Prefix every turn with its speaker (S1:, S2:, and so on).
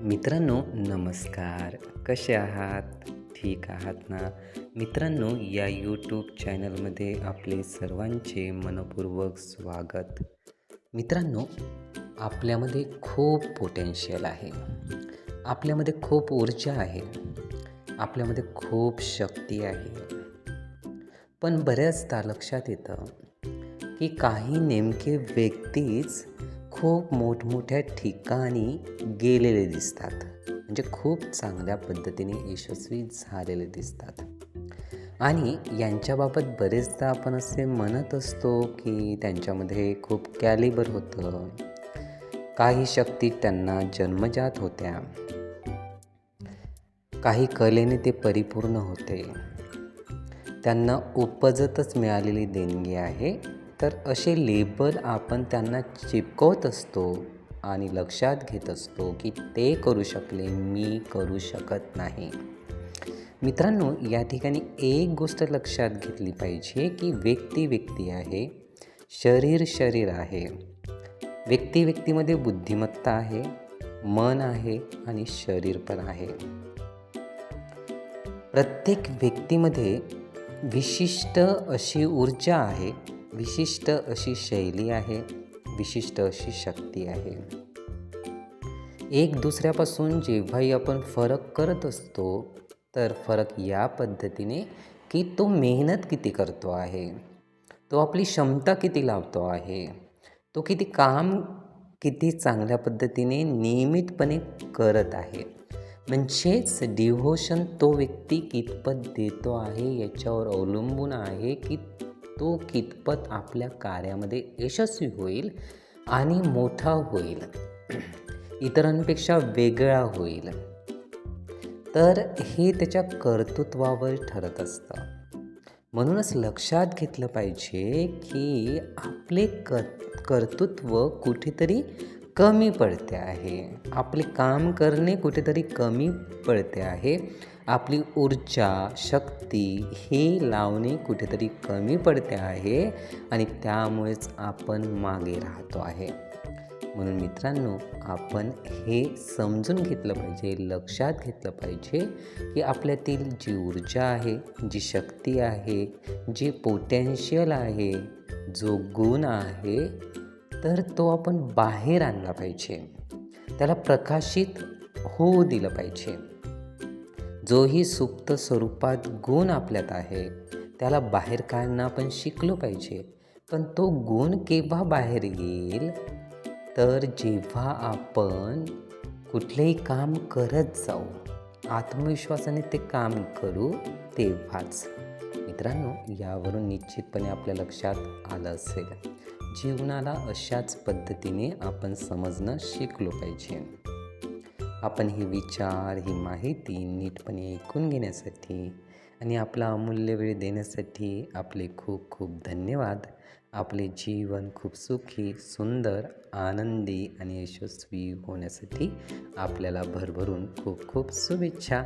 S1: मित्रांनो नमस्कार. कसे आहात? ठीक आहात ना? मित्रांनो या यूट्यूब चॅनलमध्ये आपले सर्वांचे मनपूर्वक स्वागत. मित्रांनो आपल्यामध्ये खूप पोटेन्शियल आहे. आपल्यामध्ये खूप ऊर्जा आहे. आपल्यामध्ये खूप शक्ती आहे. पण बऱ्याचदा लक्षात येतं की काही नेमके व्यक्तीच खूप मोठमोठ्या ठिकाणी गेलेले दिसतात. म्हणजे खूप चांगल्या पद्धतीने यशस्वी झालेले दिसतात. आणि यांच्याबाबत बरेचदा आपण असे म्हणत असतो की त्यांच्यामध्ये खूप कॅलिबर होतं. काही शक्ती त्यांना जन्मजात होत्या. काही कलेने ते परिपूर्ण होते. त्यांना उपजतच मिळालेली देणगी आहे. तर असे लेबल आपण त्यांना चिपकवत असतो आणि लक्षात घेत असतो की ते करू शकले मी करू शकत नाही. मित्रांनो या ठिकाणी एक गोष्ट लक्षात घेतली पाहिजे की व्यक्ती व्यक्ती आहे शरीर शरीर आहे. व्यक्ती व्यक्तीमध्ये बुद्धिमत्ता आहे मन आहे आणि शरीर पण आहे. प्रत्येक व्यक्तीमध्ये विशिष्ट अशी ऊर्जा आहे विशिष्ट अशी शैली आहे विशिष्ट अशी शक्ती आहे. एक दुसऱ्यापासून जेव्हाही आपण फरक करत असतो तर फरक या पद्धतीने की तो मेहनत किती करतो आहे तो आपली क्षमता किती लावतो आहे तो किती काम किती चांगल्या पद्धतीने नियमितपणे करत आहे. म्हणजेच डिव्होशन तो व्यक्ती कितपत देतो आहे याच्यावर अवलंबून आहे की तो कितपत आपल्या कार्यामध्ये यशस्वी होईल आणि मोठा होईल इतरांपेक्षा वेगळा होईल. तर हे त्याच्या कर्तृत्वावर ठरत असतं. म्हणूनच लक्षात घेतलं पाहिजे की आपले क कर्तृत्व कुठेतरी कमी पडते आहे. आपले काम करणे कुठेतरी कमी पडते आहे. आपली ऊर्जा शक्ती हे लावणे कुठेतरी कमी पडते आहे आणि त्यामुळेच आपण मागे राहतो आहे. म्हणून मित्रांनो आपण हे समजून घेतलं पाहिजे लक्षात घेतलं पाहिजे की आपल्यातील जी ऊर्जा आहे जी शक्ती आहे जी पोटेन्शियल आहे जो गुण आहे तर तो आपण बाहेर आणला पाहिजे. त्याला प्रकाशित होऊ दिलं पाहिजे. जोही सुप्त स्वरूपात गुण आपल्यात आहे. त्याला बाहेर काढणं आपण शिकलो पाहिजे. पण तो गुण केव्हा बाहेर येईल? तर जेव्हा आपण कुठलेही काम करत जाऊ आत्मविश्वासाने ते काम करू तेव्हाच. मित्रांनो यावरून निश्चितपणे आपल्या लक्षात आलं असेल. जीवनाला अशाच पद्धतीने आपण समजणं शिकलो पाहिजे. आपण हे विचार ही माहिती नीटपणे ऐकून घेण्यासाठी आणि आपला अमूल्य वेळ देण्यासाठी आपले खूप खूप धन्यवाद. आपले जीवन खूप सुखी सुंदर आनंदी आणि यशस्वी होण्यासाठी आपल्याला भरभरून खूप खूप शुभेच्छा.